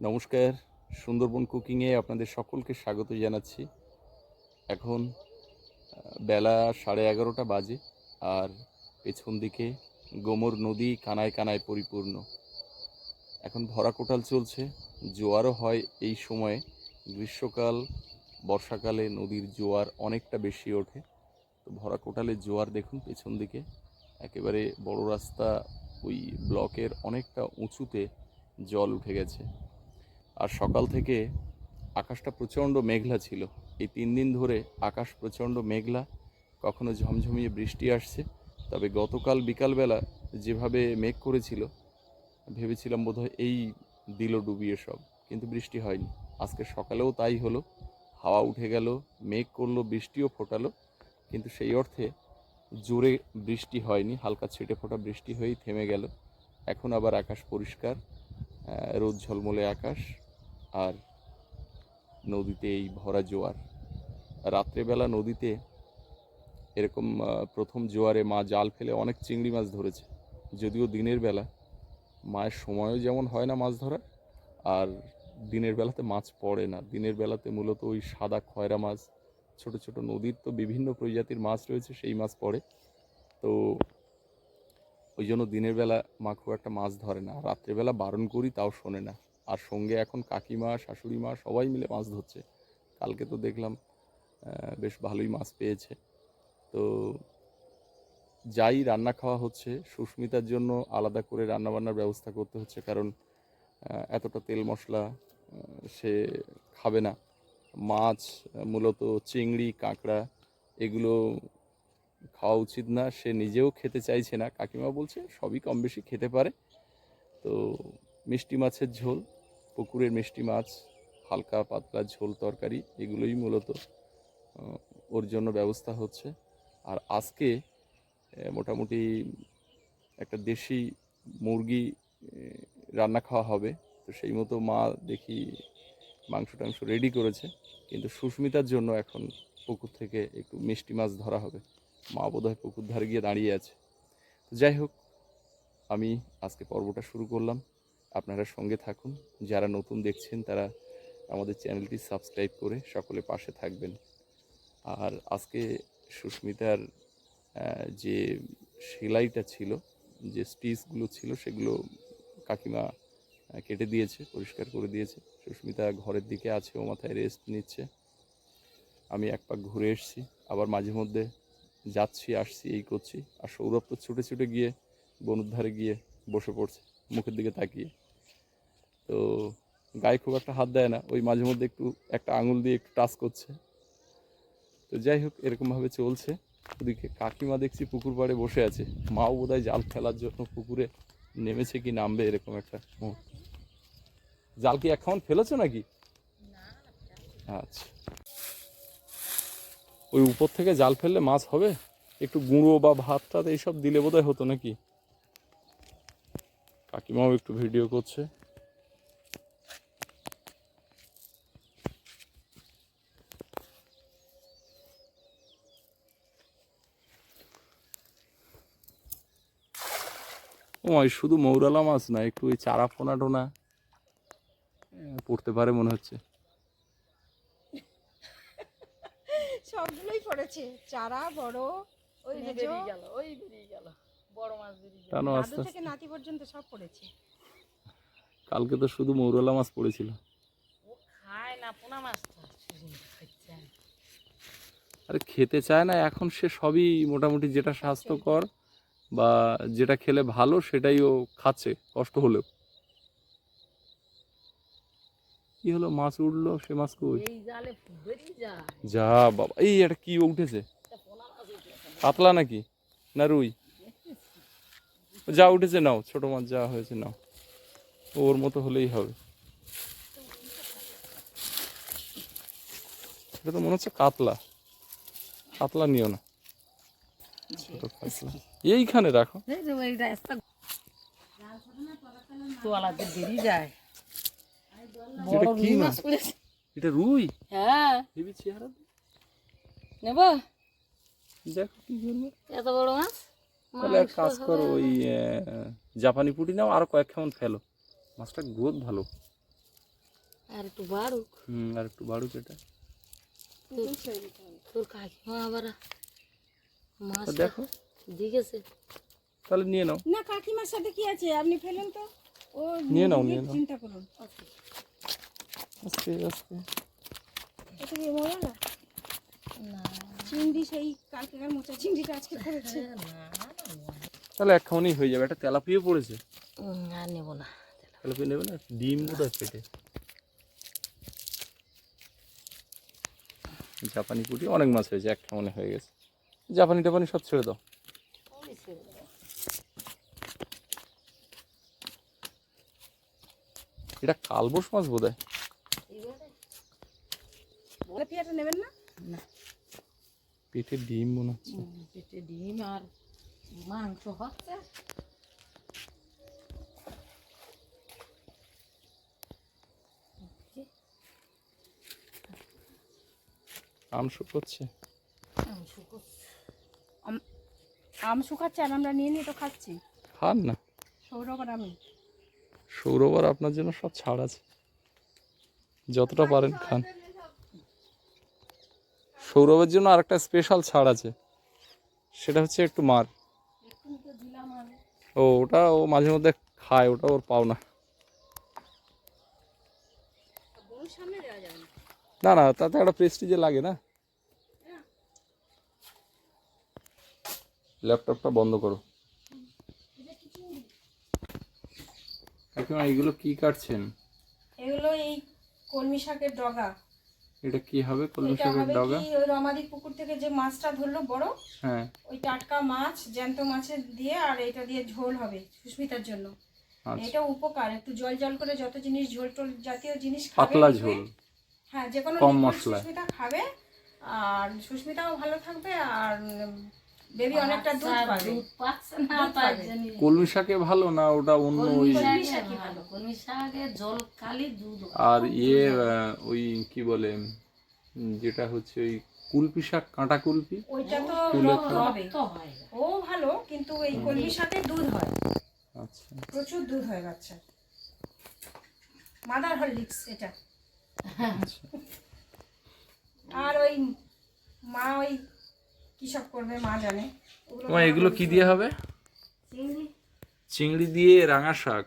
নমস্কার, সুন্দরবন কুকিংয়ে আপনাদের সকলকে স্বাগত জানাচ্ছি। এখন বেলা সাড়ে এগারোটা বাজে আর পেছন দিকে গোমর নদী কানায় কানায় পরিপূর্ণ। এখন ভরা কোটাল চলছে, জোয়ারও হয় এই সময়ে। গ্রীষ্মকাল, বর্ষাকালে নদীর জোয়ার অনেকটা বেশি ওঠে। তো ভরা কোটালে জোয়ার দেখুন পেছন দিকে। একেবারে বড় রাস্তা, ওই ব্লকের অনেকটা উঁচুতে জল উঠে গেছে। আর সকাল থেকে আকাশটা প্রচণ্ড মেঘলা ছিল। এই তিন দিন ধরে আকাশ প্রচণ্ড মেঘলা, কখনো ঝমঝমিয়ে বৃষ্টি আসছে। তবে গতকাল বিকালবেলা যেভাবে মেঘ করেছিল, ভেবেছিলাম বোধহয় এই দিল ডুবিয়ে সব, কিন্তু বৃষ্টি হয়নি। আজকে সকালেও তাই হলো। হাওয়া উঠে গেল, মেঘ করল, বৃষ্টিও ফোটালো, কিন্তু সেই অর্থে জোরে বৃষ্টি হয়নি। হালকা ছিটে ফোটা বৃষ্টি হয়েই থেমে গেল। এখন আবার আকাশ পরিষ্কার রোদ ঝলমলে আকাশ। আর নদীতে এই ভরা জোয়ার। রাত্রেবেলা নদীতে এরকম প্রথম জোয়ারে মা জাল ফেলে অনেক চিংড়ি মাছ ধরেছে। যদিও দিনের বেলা, মায়ের সময়ও যেমন হয় না মাছ ধরার, আর দিনের বেলাতে মাছ পড়ে না। দিনের বেলাতে মূলত ওই সাদা খয়রা মাছ, ছোট ছোট নদীর তো বিভিন্ন প্রজাতির মাছ রয়েছে, সেই মাছ পড়ে। তো ওই জন্য দিনের বেলা মা খুব একটা মাছ ধরে না। রাত্রেবেলা বারণ করি, তাও শোনে না। আর সঙ্গে এখন কাকিমা শাশুড়ি মা সবাই মিলে মাছ ধরছে। কালকে তো দেখলাম বেশ ভালোই মাছ পেয়েছে। তো যাই রান্না খাওয়া হচ্ছে, সুস্মিতার জন্য আলাদা করে রান্নাবান্নার ব্যবস্থা করতে হচ্ছে কারণ এতটা তেল মশলা সে খাবে না। মাছ, মূলত চিংড়ি, কাঁকড়া এগুলো খাওয়া উচিত না। সে নিজেও খেতে চাইছে না। কাকিমা বলছে, সবই কম বেশি খেতে পারে। তো মিষ্টি মাছের ঝোল পুকুরের মিষ্টি মাছ, হালকা পাতলা ঝোল তরকারি, এগুলোই মূলত ওর জন্য ব্যবস্থা হচ্ছে। আর আজকে মোটামুটি একটা দেশি মুরগি রান্না খাওয়া হবে। তো সেই মতো মা দেখি মাংস টাংস রেডি করেছে। কিন্তু সুস্মিতার জন্য এখন পুকুর থেকে একটু মিষ্টি মাছ ধরা হবে। মা বোধহয় পুকুর ধারে গিয়ে দাঁড়িয়ে আছে। তো যাই হোক, আমি আজকে পর্বটা শুরু করলাম। আপনারা সঙ্গে থাকুন। যারা নতুন দেখছেন, তারা আমাদের চ্যানেলটি সাবস্ক্রাইব করে সকলে পাশে থাকবেন। আর আজকে সুস্মিতার যে সেলাইটা ছিল, যে স্টিচগুলো ছিল, সেগুলো কাকিমা কেটে দিয়েছে, পরিষ্কার করে দিয়েছে। সুস্মিতা ঘরের দিকে আছে ও মাথায় রেস্ট নিচ্ছে। আমি এক পাক ঘুরে এসেছি, আবার মাঝে মধ্যে যাচ্ছি, আসছি, এই করছি। আর সৌরভ তো ছুটে ছুটে গিয়ে বনুর ধারে গিয়ে বসে পড়ছে, মুখের দিকে তাকিয়ে। তো গায়ে খুব একটা হাত দেয় না, ওই মাঝে মধ্যে একটু, একটা আঙুল দিয়ে একটু টাচ করছে। তো যাই হোক, এরকমভাবে চলছে। ওদিকে কাকিমা দেখছি পুকুর পাড়ে বসে আছে। মাও বোধহয় জাল ফেলার জন্য পুকুরে নেমেছে কি নামবে এরকম একটা মুহূর্ত। জাল কি এখন ফেলেছো নাকি? আচ্ছা। ওই উপর থেকে জাল ফেললে মাছ হবে? একটু গুঁড়ো বা ভাত টাত এইসব দিলে বোধহয় হতো নাকি? কাকিমাও একটু ভিডিও করছে। মা, শুধু মৌরালা মাছ না একটু ওই চারা পোনা টোনা পড়তে পারে মনে হচ্ছে। সবগুলোই পড়েছে। চারা বড় ওই বেরিয়ে গেল ওই বেরিয়ে গেল। বড় মাছ বেরিয়ে গেল। আস্তে থেকে নাতি পর্যন্ত সব পড়েছে। কালকে তো শুধু মৌরলা মাছ পড়েছিল। ও খায় না পোনা আরে খেতে চায় না এখন সে সবই মোটামুটি যেটা স্বাস্থ্যকর। বা যেটা খেলে ভালো সেটাই ও খাচ্ছে কষ্ট হলেও। কি হলো? মাছ উঠল? সে মাছ কই? যা বাবা এই এটা কি উঠেছে? কাতলা নাকি? না রুই? যা উঠেছে নাও ছোট মাছ যা হয়েছে নাও। ওর মতো হলেই হবে। এটা তো মনে হচ্ছে কাতলা। কাতলা নিও না। ছোট কাতলা। এইখানে রাখো। এটা রুই হ্যাঁ। নেব? দেখো কি করবে এত বড় মাছ? তাহলে এক কাজ করো ওই জাপানি পুটি নাও আর কয়েক কেমন ফেলো। মাছটা গ্রোথ ভালো। আর একটু বাড়ুক। হুম আর একটু বাড়ুক এটা। তোর কাকিমা আবার মাছ তো দেখো দিয়েছে তাহলে নিয়ে নাও। না কাকিমার সাথে কি আছে? আপনি ফেলেন তো। ও নিয়ে নাও, নিয়ে নাও। চিন্তা করুন। আস্তে আস্তে। এটা কি মজা না। না চিংড়ি সেই কালকেকার মোচা চিংড়িটা আজকে করেছে। না না তাহলে এক খাওয়ানি হয়ে যাবে। একটা তেলাপিও পড়েছে। আর নেব না। তেলাপিয়া নেবে না? ডিম হয় পেটে জাপানি পুঁটি অনেক মাছ হয়েছে এক খাওয়ানি হয়ে গেছে। জাপানি টাপানি সব ছেড়ে দাও। ওই এটা কালবোস মাছ বোধ হয় নেবেন না? না। পেটে ডিম মনে হচ্ছে। পেটে ডিম আর মাংস হচ্ছে। আম শুকোচ্ছে? মাংস করছে। আম শুকাচ্ছে আর আমরা নিয়ে নিয়ে তো খাচ্ছি। খান না। সৌরভ আর আমি। সৌরবার আপনার জন্য সব ছাড় আছে। যতটা পারেন খান। সৌরভের জন্য আরেকটা স্পেশাল ছাড় আছে। সেটা হচ্ছে একটু মার। ও ওটা ও মাঝে মধ্যে খায় ওটা ওর পাও না। না না তাতে একটা প্রেস্টিজে লাগে না। ল্যাপটপটা বন্ধ করো। কাকিমা এগুলো কি কাটছেন? এগুলো এই কলমি শাকের ডগা। এটা কি হবে কলমি এটা শাকের হবে ডগা? কি ওই রমাদি পুকুর থেকে যে মাছটা ধরলো বড় হ্যাঁ। ওই টাটকা মাছ জ্যান্ত মাছের দিয়ে আর এটা দিয়ে ঝোল হবে সুস্মিতার জন্য। আচ্ছা। এটা উপকার একটু জল জল করে যত জিনিস ঝোল টোল জাতীয় জিনিস খাবে পাতলা ঝোল। হ্যাঁ যে কোনো কম মশলায়। সুস্মিতা খাবে আর সুস্মিতাও ভালো থাকবে আর বেবি অনেকটা দুধ পাবে। দুধ পাচ্ছে না তাই পাবে। কলমি শাকে ভালো না ওটা অন্য ওই কলমি শাকে ভালো। কলমি শাকে জল খালি দুধ আর ইয়ে ওই কি বলে যেটা হচ্ছে ওই কুলপি শাক কাঁটা কুলপি? ওইটা তো রক্ত হয়। ও ভালো কিন্তু এই কলমি শাকে দুধ হয়। আচ্ছা। প্রচুর দুধ হয় বাচ্চার মাদার হরলিক্স এটা। আচ্ছা। আর ওই মা ওই কি সব করবে মা জানে। তোমার এগুলো কি দিয়ে হবে? চিংড়ি। দিয়ে রাঙা শাক।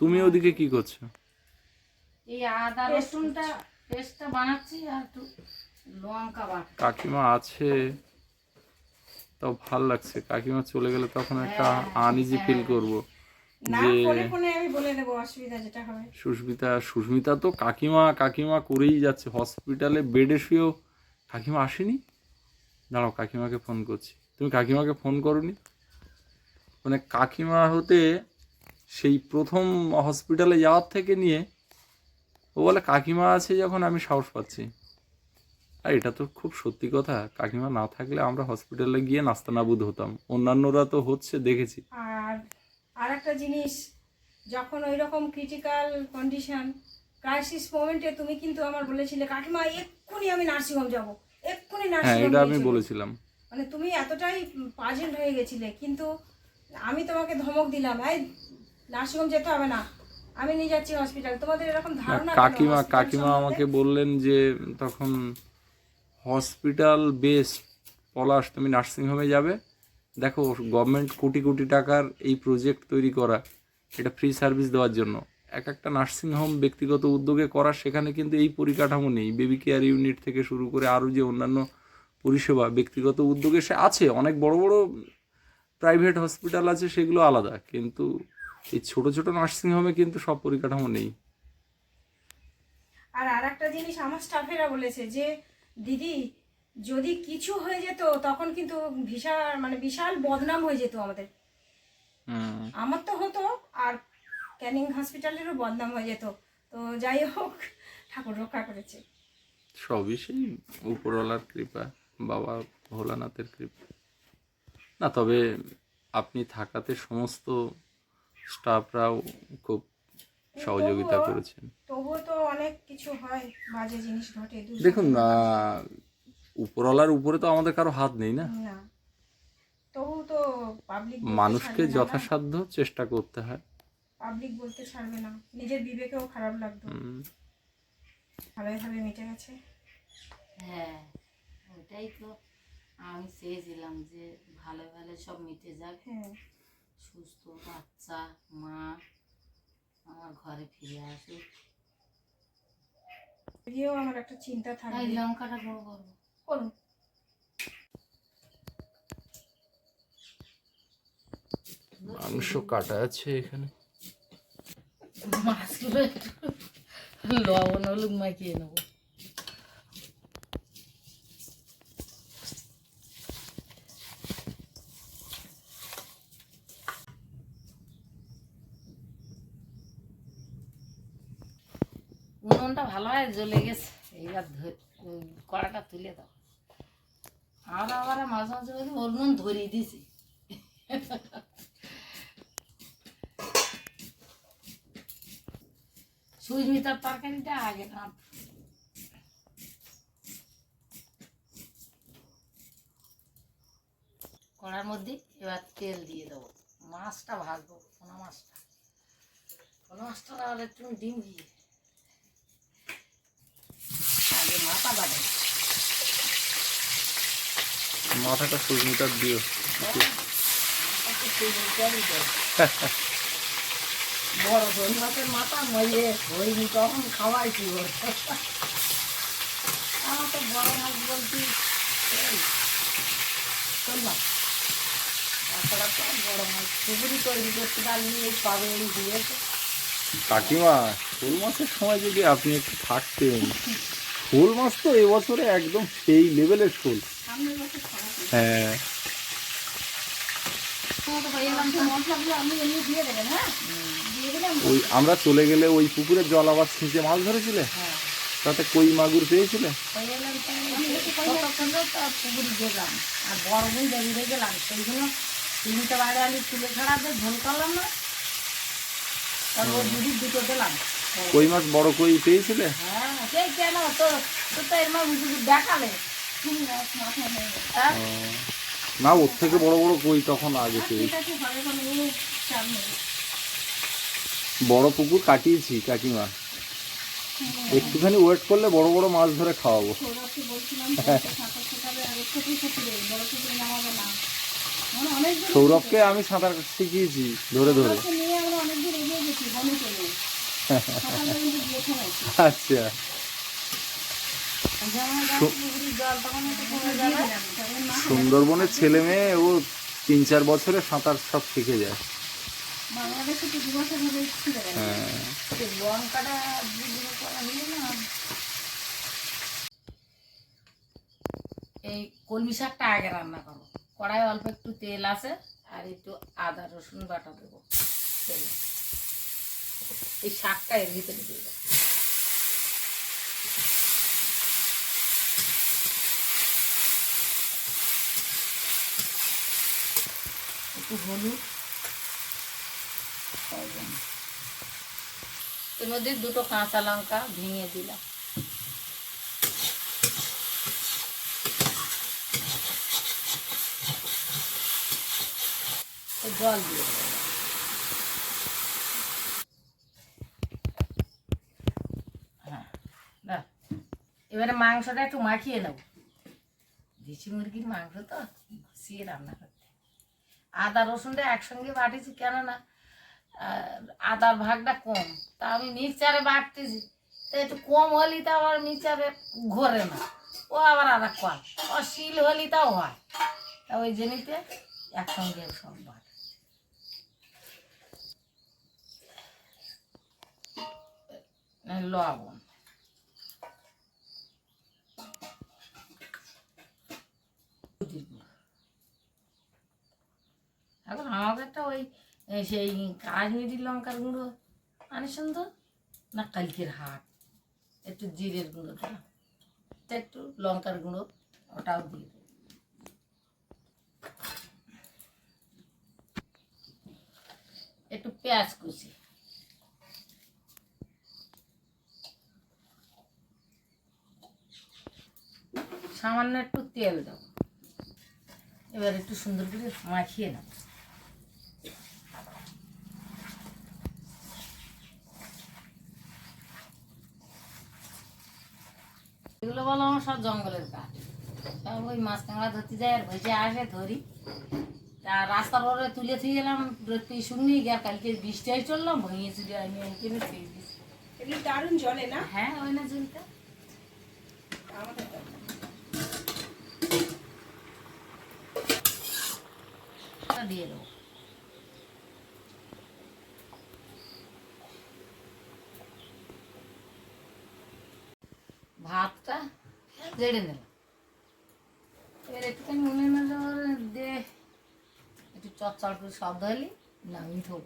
তুমি ওদিকে কি করছ? এই আদা রসুনটা পেস্টটা বানাচ্ছি আর একটু লঙ্কা বাটা। কাকিমা আছে। তাও ভালো লাগছে। কাকিমা চলে গেলে তখন একটা আনইজি ফিল করব। সুস্মিতা সুস্মিতা তো কাকিমা কাকিমা করেই যাচ্ছে। হসপিটালে বেডে শুয়েও কাকিমা আসেনি? দাঁড়াও কাকিমাকে ফোন করছি। তুমি কাকিমাকে ফোন করনি? মানে কাকিমা হতে সেই প্রথম হসপিটালে যাওয়ার থেকে নিয়ে ও বলে কাকিমা আছে যখন আমি সাহস পাচ্ছি। আর এটা তো খুব সত্যি কথা। কাকিমা না থাকলে আমরা হসপিটালে গিয়ে নাস্তানাবুদ হতাম। অন্যান্যরা তো হচ্ছে দেখেছি। আর আর একটা জিনিস যখন ওই রকম ক্রিটিক্যাল কন্ডিশন ক্রাইসিস মোমেন্টে তুমি কিন্তু আমার বলেছিলে কাকিমা এক্ষুনি আমি নার্সিংহোম যাব এক্ষুনি হ্যাঁ নার্সিংহোম এটা আমি বলেছিলাম। মানে তুমি এতটাই পাজেল হয়ে গেছিলে কিন্তু আমি তোমাকে ধমক দিলাম এই নার্সিংহোম যেতে হবে না আমি নিয়ে যাচ্ছি হসপিটাল তোমাদের এরকম ধারণা কাকিমা কাকিমা আমাকে বললেন যে তখন হসপিটাল বেস্ট পলাশ তুমি নার্সিংহোমে যাবে দেখো গভর্নমেন্ট কোটি কোটি টাকার এই প্রজেক্ট তৈরি করা, এটা ফ্রি সার্ভিস দেওয়ার জন্য। এক একটা নার্সিংহোম ব্যক্তিগত উদ্যোগে করা, সেখানে কিন্তু এই পরিকাঠামো নেই। বেবি কেয়ার ইউনিট থেকে শুরু করে আরও যে অন্যান্য পরিষেবা ব্যক্তিগত উদ্যোগে সে আছে। অনেক বড় বড় প্রাইভেট হসপিটাল আছে, সেগুলো আলাদা। কিন্তু এই ছোট ছোট নার্সিংহোমে কিন্তু সব পরিকাঠামো নেই। আর আর একটা জিনিস আমার স্টাফেরা বলেছে যে, দিদি যদি কিছু হয়ে যেত তখন কিন্তু বিশাল মানে বিশাল বদনাম হয়ে যেত আমাদের। আমার তো হতো আর ক্যানিং হসপিটালেরও বদনাম হয়ে যেত। তো যাই হোক ঠাকুর রক্ষা করেছে। সবই সেই উপরওয়ালার কৃপা বাবা ভোলানাথের কৃপা। না তবে আপনি থাকাতে সমস্ত স্টাফরাও খুব সহযোগিতা করেছেন। তবুও তো অনেক কিছু হয় বাজে জিনিস ঘটে দেখুন উপরওয়ালার উপরে তো আমাদের কারও হাত নেই না। তবু তো পাবলিক মানুষকে যথাসাধ্য চেষ্টা করতে হয়। পাবলিক বলতে ছাড়বে না। নিজের বিবেকেও খারাপ লাগতো। হুম। ভাবে মিটে গেছে। হ্যাঁ ওটাই তো। আমি চেয়েছিলাম যে ভালো ভালো সব মিটে যাক। হ্যাঁ। সুস্থ বাচ্চা মা আমার ঘরে ফিরে আসুক। আমার একটা চিন্তা এই থাকবে। লঙ্কাটা বড় করব। করুন। মাংস কাটা আছে এখানে। মাছগুলো একটু লবণ হলুদ মাখিয়ে নেব। উনুনটা ভালো হয় জ্বলে গেছে। এইবার ধরে কড়াটা তুলে দাও। আমরা আবার মাঝে মাঝে বলি উনুন ধরিয়ে দিছি সুস্মিতার তরকারিটা আগে না কড়ার মধ্যে এবার তেল দিয়ে দেবো। মাছটা ভাজবো, পোনা মাছটা। পোনা মাছটা আর একটু ডিম দিয়ে আগে মাথা মাথাটা সুস্মিতার দিও। বড় মাছের মাথা তখন আমার তো মাছ বলছি তাছাড়া তো মাছ কাকিমা শোল মাছের সময় যদি আপনি একটু থাকতেন। শোল মাছ তো এবছরে একদম সেই লেভেলের শোল হ্যাঁ। হ্যাঁ ওই আমরা চলে গেলে ওই পুকুরের জল আবার ছিঁচে মাছ ধরেছিলে? হ্যাঁ। তাতে কই মাগুর পেয়েছিলে? আর বড় বোন বেরিয়ে গেলাম সেইগুলো তিনটে বাইরে আলি তুলে ছাড়াতে ঝোল করলাম না। তারপর দিদি দুটো দিলাম কই মাছ বড় কই পেয়েছিলে? হ্যাঁ হ্যাঁ? না ওর থেকে বড় বড় কই তখন আগে পেয়েছি। বড় পুকুর কাটিয়েছি কাকিমা। একটুখানি ওয়েট করলে বড় বড় মাছ ধরে খাওয়াবো। মানে সৌরভকে আমি সাঁতার শিখিয়েছি ধরে ধরে। আচ্ছা। সুন্দরবনের ছেলে মেয়ে, ও তিন চার বছরে সাঁতার সব শিখে যায়। হ্যাঁ। এই কলমি শাকটা আগে রান্না করো। কড়াই অল্প একটু তেল আছে, আর একটু আদা রসুন বাটা দেবো। তেলে। এই শাকটা এর ভিতরে দিয়ে দেবো একটু হলুদ এর মধ্যে দুটো কাঁচা লঙ্কা ভেঙে দিলাম। জল দিয়ে দেবো হ্যাঁ দাও। এবারে মাংসটা একটু মাখিয়ে নেব। দেশি মুরগির মাংস তো ঘষিয়ে রান্না করতে। আদা, রসুনটা একসঙ্গে বাটিছি কেননা আদার ভাগটা কম। তা আমি মিক্সারে বাটতেছি। তো একটু কম হলি তো আবার মিক্সারে ঘোরে না। ও আবার আদা কল ও শিল হলি তাও হয়। তা ওই জন্যতে একসঙ্গে সব বাট। লবণ। এখন আমাকে একটা ওই সেই কাশ্মীরি লঙ্কার গুঁড়ো তো না, কালকের হাট। একটু জিরের গুঁড়ো দিলাম। একটু লঙ্কার গুঁড়ো, ওটাও দিয়ে একটু পেঁয়াজ কুচি। সামান্য একটু তেল দেবো। এবার একটু সুন্দর করে মাখিয়ে নেব। এগুলো বলো আমার সব জঙ্গলের কাঠ। সব ওই মাছ কাঁকড়া ধরতে যায় আর ভেজে আসে ধরি। তা রাস্তার পরে তুলে থুয়ে গেলাম রোদকে শুনি গিয়ে কালকে বৃষ্টি চললাম ভেঙে চুলে আমি এনে ফেলে এগুলো দারুণ জলে না? হ্যাঁ ওই না জলটা। জেড়ে নেব। এবার একটুখানি দে। একটু চটচট করে শব্দ হলে নামিয়ে থব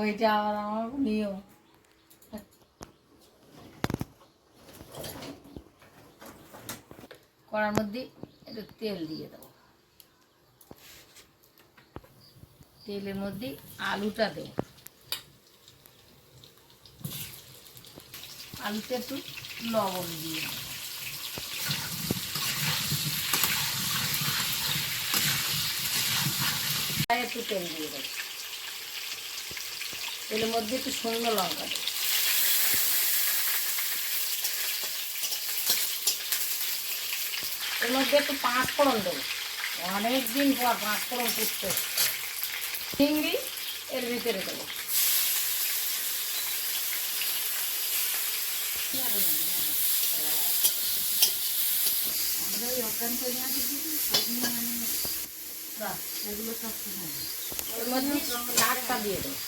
ওইটা আবার আমার নিয়ম। কড়ার মধ্যে একটু তেল দিয়ে দেবো। তেলের মধ্যে আলুটা দেবো। আলুতে একটু লবণ দিয়ে। একটু তেল দিয়ে দেবো। তেলের মধ্যে একটু শুকনো লঙ্কা দেবো। এর মধ্যে একটু পাঁচ ফোড়ন দেবো। অনেক দিন পর পাঁচ ফোড়ন করতে চিংড়ি এর ভিতরে দেবো। এর মধ্যে শাকটা দিয়ে দেবো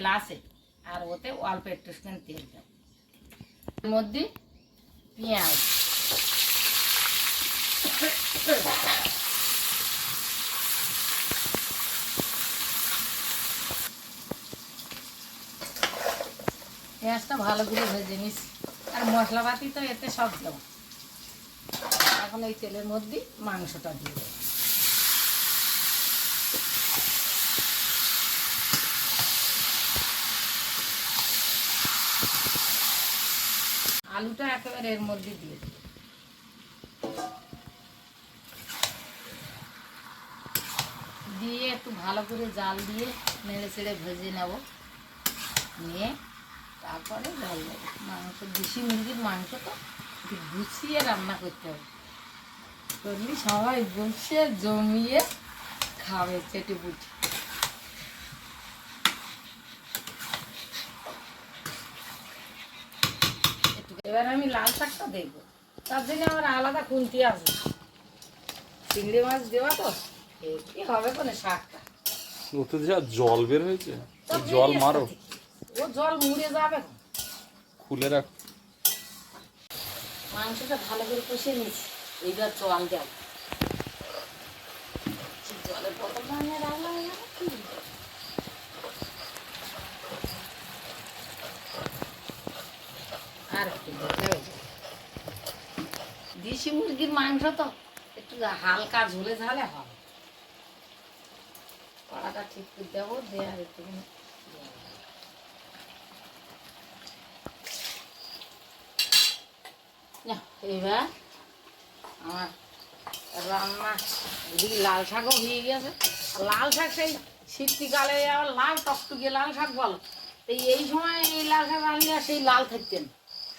গ্লাসে। আর ওতে অল্প একটু তেল দেবো এর মধ্যে পেঁয়াজ। পেঁয়াজটা ভালো করে ভেজে নিস। আর মশলাপাতি তো এতে সব দেবো। এখন এই তেলের মধ্যে মাংসটা দিয়ে দেবো। আলুটা একেবারে এর মধ্যে দিয়ে দেবো। দিয়ে একটু ভালো করে জাল দিয়ে নেড়ে চেড়ে ভেজে নেব। নিয়ে তারপরে জল দেবো। মাংস দেশি মুরগির মাংস তো একটু গুছিয়ে রান্না করতে হবে। করলে সবাই বসে জমিয়ে খাবে চেটে একটু এবার আমি লাল শাকটা দেখব তার জন্য আমার আলাদা খুন্তি আছে। চিংড়ি মাছ দেওয়া তো কি হবে কোনো শাকটা? ওতে যা জল বের হয়েছে জল মারো। জল মুড়ে যাবে। খুলে রাখ। মাংসটা ভালো করে কষে নিয়েছি। এইবার জল দেব। জলের বোতল রাখলাম আর। দেশি মুরগির মাংস তো একটু হালকা ঝোলে ঝালে হবে। কড়াটা ঠিক করে দেবো দিয়ে আর একটু এবার আমার রান্না এদিকে লাল শাকও হয়ে গেছে। লাল শাক সেই শীতকালে আবার লাল টকটুকে লাল শাক বল। তো এই সময় এই লাল শাক আনলে সেই লাল থাকতেন।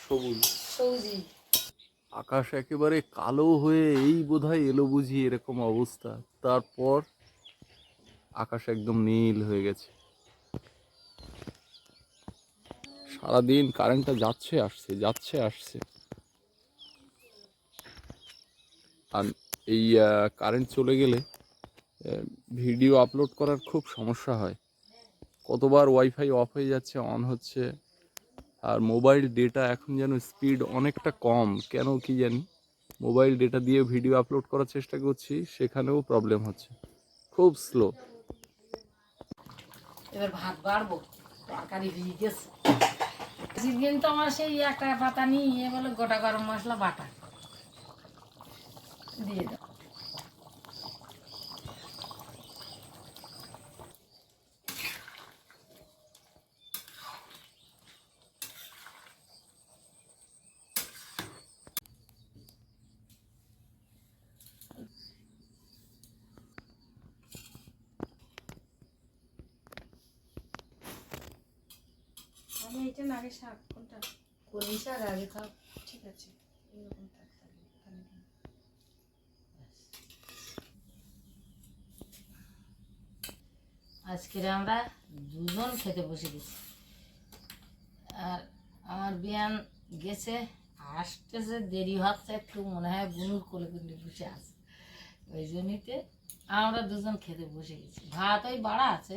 সবুজ। সবজি আকাশ একেবারে কালো হয়ে এই বোধহয় এলো বুঝি এরকম অবস্থা। তারপর আকাশ একদম নীল হয়ে গেছে। সারাদিন কারেন্টটা যাচ্ছে আসছে যাচ্ছে আসছে। আর এই কারেন্ট চলে গেলে ভিডিও আপলোড করার খুব সমস্যা হয়। কতবার ওয়াইফাই অফ হয়ে যাচ্ছে অন হচ্ছে, আর মোবাইল ডেটা এখন যেন স্পিড অনেকটা কম। কেন কি জানি? মোবাইল ডেটা দিয়ে ভিডিও আপলোড করার চেষ্টা করছি, সেখানেও প্রবলেম হচ্ছে। খুব স্লো এবার ভাত বাড়বো, তরকারি হয়ে গেছে। তো আমার সেই একটা পাতা নিয়ে বলে গোটা গরম মশলা বাটা। দিয়ে দাও। আমি এটা আগে শাক কোনটা? কোন শাক আগে খাও। ঠিক আছে এরকমটা আজকে আমরা দুজন খেতে বসে গেছি। আর আমার বিয়ান গেছে আসতেছে দেরি হচ্ছে একটু মনে হয় বুনুর কোলে কোলে বসে আছে। ওই জন্যতে আমরা দুজন খেতে বসে গেছি। ভাত ওই বাড়া আছে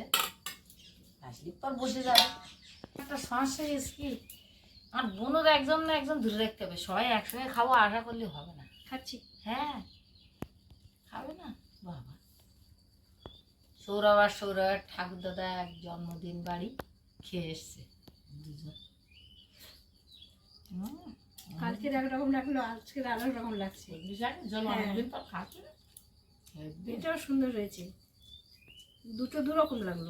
আসলে পর বসে যাবে একটা সমস্যা হয়েছে কি? আর বোনের একজন না একজন দূরে রাখতে হবে। সবাই একসঙ্গে খাব আশা করলে হবে না। খাচ্ছি। হ্যাঁ খাবে না? বাবা। সৌরভ আর সৌরভের ঠাকুর দাদা এক জন্মদিন বাড়ি খেয়ে এসছে দুজন। একরকম লাগল আরেক রকম লাগছে। হ্যাঁ। এটাও সুন্দর হয়েছে। দুটো দু রকম লাগল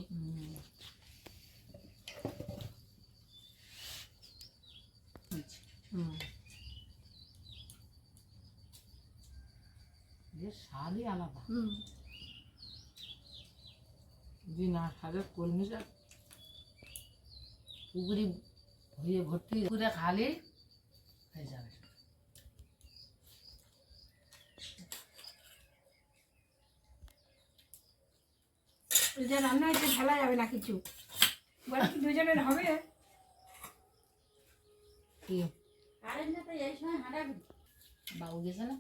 স্বাদই আলাদা। হুম। বিনা সারের কলমি শাক পুকুরি হয়ে ভর্তি পুকুরে খালি হয়ে যাবে। যা রান্না হয়েছে ঢালা যাবে না কিছু। বল কি দুজনের হবে? কি? বাবু গেছে না?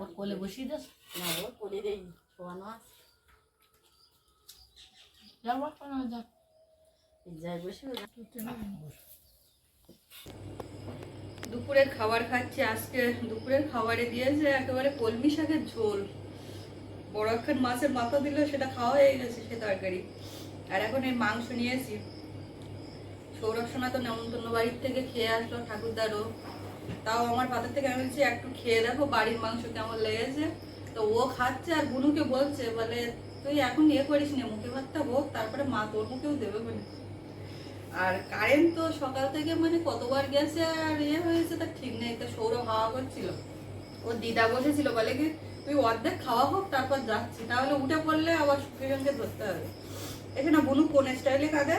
ওর কোলে বসিয়ে দাস। যাও বাপ্পা না যাও। দুপুরের খাবার খাচ্ছি আজকে দুপুরের খাবারে দিয়েছে একেবারে কলমি শাকের ঝোল। বড় একখান মাছের মাথা দিল সেটা খাওয়া হয়ে গেছে সে তরকারি। আর এখন এই মাংস নিয়েছি। সৌরভ সোনা তো নেমন্তন্ন বাড়ির থেকে খেয়ে আসলো ঠাকুরদারও। তাও আমার পাতা থেকে আমি বলছি একটু খেয়ে দেখো বাড়ির মাংস কেমন লেগেছে? তো ও খাচ্ছে আর বুনুকে বলছে বলে তুই এখন ইয়ে করিস নে, মুখে ভাতটা হোক, তারপরে মা তোর মুখেও দেবে বলে। আর কারেন্ট তো সকাল থেকে মানে কতবার গেছে আর ইয়ে হয়েছে তার ঠিক নেই, তো সৌরভ হাওয়া করছিল। ও দিদা বসেছিল, বলে কি তুই অর্ধেক খাওয়া হোক, তারপর যাচ্ছি, তাহলে উঠে পড়লে আবার সুখে সঙ্গে ধরতে হবে। এখানে বনু, কোন স্টাইলে কাঁদে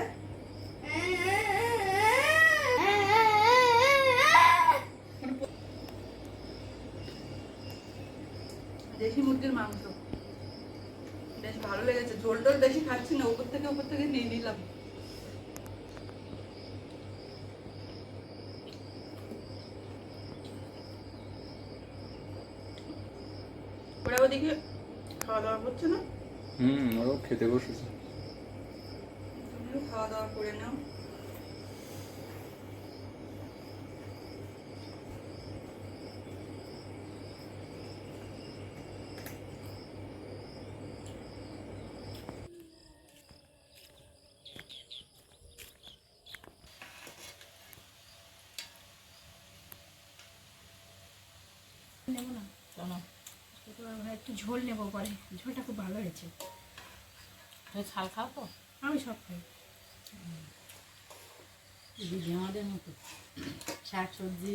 দেশি মুরগির মাংস। ঝোল টোল বেশি খাচ্ছি না উপর থেকে উপর থেকে নিয়ে নিলাম। ওরা ওদিকে খাওয়া দাওয়া করছে না? হুম ওরাও খেতে বসেছে। খাওয়া দাওয়া করে নাও। নেব না? শোনো একটু ঝোল নেব পরে। ঝোলটা খুব ভালো হয়েছে। ছাল খাও তো। আমি সব খাই। দিদি আমাদের মতো। শাক সবজি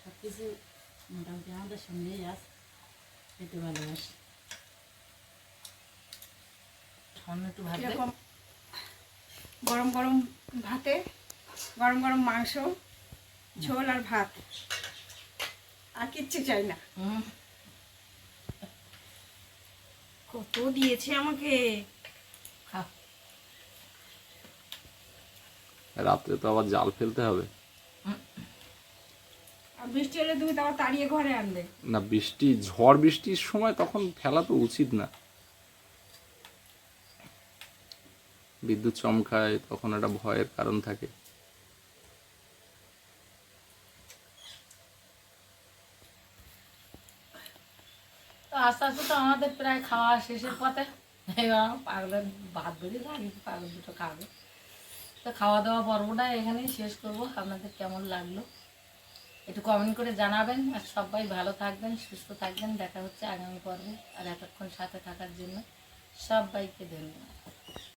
সব কিছু মোটামুটি আমাদের সঙ্গেই আস। খেতে ভালোবাসি। একটু ভাত। গরম গরম ভাতে গরম গরম মাংস ঝোল আর ভাত। আর কিচ্ছু চাই না। কত দিয়েছে আমাকে? রাত্রে তো আবার জাল ফেলতে হবে। আর বৃষ্টি হলে তুমি তাও তাড়িয়ে ঘরে আনবে। না বৃষ্টি ঝড় বৃষ্টির সময় তখন ফেলা তো উচিত না। বিদ্যুৎ চমকায় তখন একটা ভয়ের কারণ থাকে। তো আস্তে আস্তে তো আমাদের প্রায় খাওয়া শেষের পথে। এবার পাগলের ভাত বেরিয়ে লাগে পাগল দুটো খাবে। তো খাওয়া দাওয়া পর্বটা এখানেই শেষ করব। আপনাদের কেমন লাগল একটু কমেন্ট করে জানাবেন। আর সবাই ভালো থাকবেন, সুস্থ থাকবেন। দেখা হচ্ছে আগামী পর্বে। আর এতক্ষণ সাথে থাকার জন্য সবাইকে ধন্যবাদ।